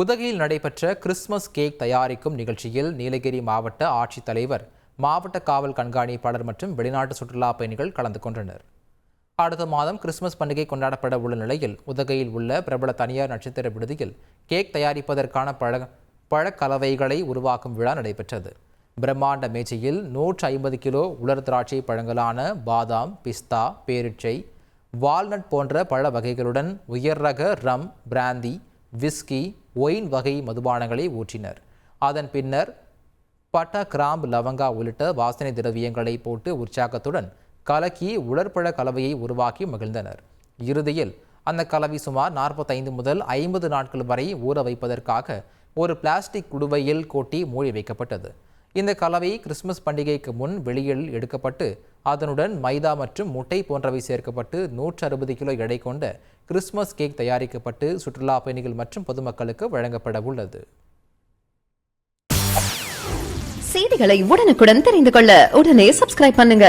உதகையில் நடைபெற்ற Christmas cake தயாரிக்கும் நிகழ்ச்சியில் நீலகிரி மாவட்ட ஆட்சித்தலைவர் மாவட்ட காவல் கண்காணிப்பாளர் மற்றும் வெளிநாட்டு சுற்றுலா பயணிகள் கலந்து கொண்டனர். அடுத்த மாதம் கிறிஸ்துமஸ் பண்டிகை கொண்டாடப்பட உள்ள நிலையில் உதகையில் உள்ள பிரபல தனியார் நட்சத்திர விடுதியில் கேக் தயாரிப்பதற்கான பழ பழக்கலவைகளை உருவாக்கும் விழா நடைபெற்றது. பிரம்மாண்ட மேஜையில் நூற்று ஐம்பது கிலோ உலர் திராட்சை பழங்களான பாதாம் பிஸ்தா பேரிச்சை வால்நட் போன்ற பழ வகைகளுடன் உயர் ரக ரம் பிராந்தி விஸ்கி ஒயின் வகை மதுபானங்களை ஊற்றினர். அதன் பின்னர் பட்டா கிராம்பு லவங்கா உள்ளிட்ட வாசனை திரவியங்களை போட்டு உற்சாகத்துடன் கலக்கி உலர்பழ கலவையை உருவாக்கி மகிழ்ந்தனர். இறுதியில் அந்த கலவை சுமார் நாற்பத்தைந்து முதல் ஐம்பது நாட்கள் வரை ஊற வைப்பதற்காக ஒரு பிளாஸ்டிக் குடுவையில் கொட்டி மூடி வைக்கப்பட்டது. இந்த கலவை கிறிஸ்துமஸ் பண்டிகைக்கு முன் வெளியில் எடுக்கப்பட்டு அதனுடன் மைதா மற்றும் முட்டை போன்றவை சேர்க்கப்பட்டு நூற்று அறுபது கிலோ எடை கொண்ட கிறிஸ்துமஸ் கேக் தயாரிக்கப்பட்டு சுற்றுலா பயணிகள் மற்றும் பொதுமக்களுக்கு வழங்கப்பட உள்ளது. செய்திகளை உடனுக்குடன் தெரிந்து கொள்ள உடனே சப்ஸ்கிரைப் பண்ணுங்க.